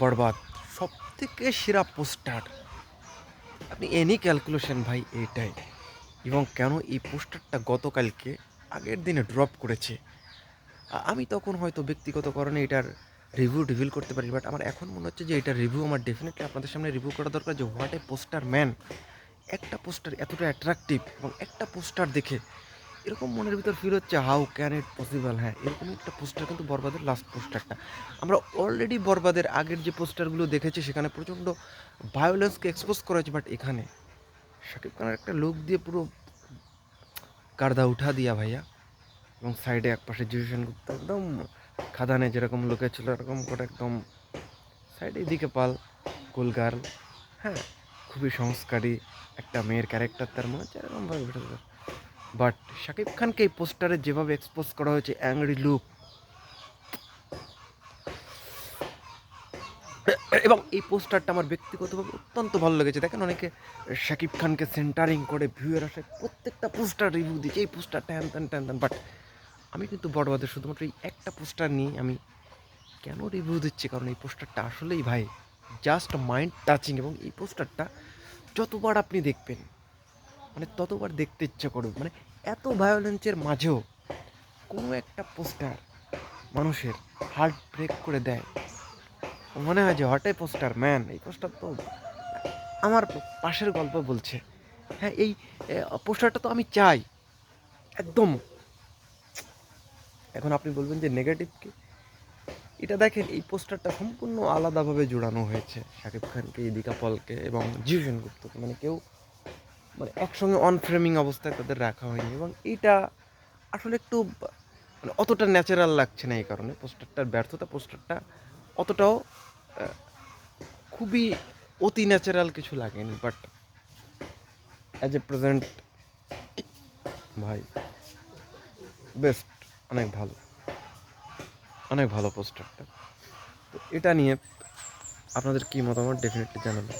বরবাদ। সব থেকে সেরা পোস্টার। আপনি এনি ক্যালকুলেশন ভাই এইটাই এবং কেন এই পোস্টারটা গতকালকে আগের দিনে ড্রপ করেছে? আমি তখন হয়তো ব্যক্তিগত কারণে এটার রিভিউ রিভিল করতে পারি বাট আমার এখন মনে হচ্ছে যে এটার রিভিউ আমার ডেফিনেটলি আপনাদের সামনে রিভিউ করা দরকার যে হোয়াট এ পোস্টার ম্যান একটা পোস্টার এতটা অ্যাট্রাকটিভ এবং একটা পোস্টার দেখে এরকম মনের ভিতর ফিল হচ্ছে হাউ ক্যান ইট পসিবল হ্যাঁ এরকম একটা পোস্টার কিন্তু বরবাদের লাস্ট পোস্টারটা আমরা অলরেডি বরবাদের আগের যে পোস্টারগুলো দেখেছি, সেখানে প্রচণ্ড ভায়োলেন্সকে এক্সপোজ করা হয়েছে বাট এখানে শাকিব খানের একটা লুক দিয়ে পুরো কারদা উঠা দিয়া ভাইয়া। এবং সাইডে এক পাশে জিউশন গুপ্তা একদম খাদানে যেরকম লোকে ছিল, এরকম করে একদম সাইডে এদিকে পাল কুল গার্ল হ্যাঁ খুবই সংস্কারী একটা মেয়ের ক্যারেক্টার তার মনে হচ্ছে এরকমভাবে বাট শাকিব খানকে এই পোস্টারে যেভাবে এক্সপোজ করা হয়েছে অ্যাংরি লুক এবং এই পোস্টারটা আমার ব্যক্তিগতভাবে অত্যন্ত ভালো লেগেছে। দেখেন অনেকে শাকিব খানকে সেন্টারিং করে ভিউয়ের আসে, প্রত্যেকটা পোস্টার রিভিউ দিচ্ছে, এই পোস্টারটা হ্যান ত্যান ট্যান বাট আমি কিন্তু বড়বাদের শুধুমাত্র এই একটা পোস্টার নিয়ে আমি কেন রিভিউ দিচ্ছি? কারণ এই পোস্টারটা আসলেই ভাই জাস্ট মাইন্ড টাচিং এবং এই পোস্টারটা যতবার আপনি দেখবেন মানে ততবার দেখতে ইচ্ছে করবে। মানে এত ভায়োলেন্সের মাঝেও কোনো একটা পোস্টার মানুষের হার্ট ব্রেক করে দেয়। মনে হয় যে হটে পোস্টার ম্যান এই পোস্টার তো আমার পাশের গল্প বলছে। হ্যাঁ এই পোস্টারটা তো আমি চাই। একদম। এখন আপনি বলবেন যে নেগেটিভ কি? এটা দেখেন, এই পোস্টারটা সম্পূর্ণ আলাদাভাবে জোড়ানো হয়েছে। শাকিব খানকে, ইদিকা পলকে এবং জিউশন গুপ্তকে। মানে কেউ মানে একসঙ্গে অন ফ্রেমিং অবস্থায় তাদের রাখা হয়নি এবং এইটা আসলে একটু মানে অতটা ন্যাচারাল লাগছে না এই কারণে। পোস্টারটার ব্যর্থতা পোস্টারটা অতটাও খুবই অতি ন্যাচারাল কিছু লাগেনি বাট অ্যাজ এ প্রেজেন্ট ভাই বেস্ট অনেক ভালো। অনেক ভালো পোস্টারটা তো এটা নিয়ে আপনাদের কী মতামত? ডেফিনেটলি জানাবেন।